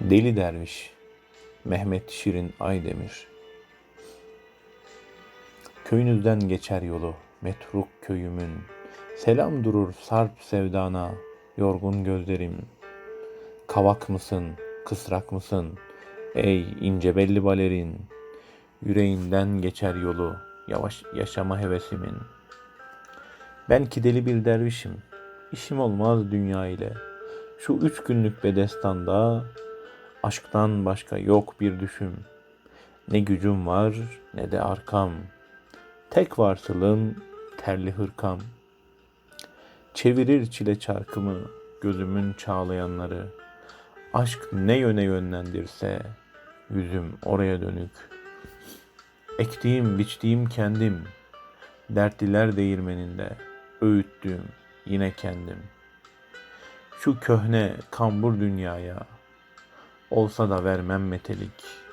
Deli Derviş Mehmet Şirin Aydemir. Köyünüzden geçer yolu metruk köyümün. Selam durur sarp sevdana yorgun gözlerim. Kavak mısın kısrak mısın ey ince belli balerin? Yüreğinden geçer yolu yavaş yaşama hevesimin. Ben ki deli bir dervişim işim olmaz dünya ile. Şu üç günlük bedestanda Aşktan başka yok bir düşüm. Ne gücüm var ne de arkam. Tek varsılım terli hırkam. Çevirir çile çarkımı gözümün çağlayanları. Aşk ne yöne yönlendirse yüzüm oraya dönük. Ektiğim biçtiğim kendim. Dertliler değirmeninde öğüttüğüm yine kendim. Şu köhne kambur dünyaya Olsa da vermem metelik.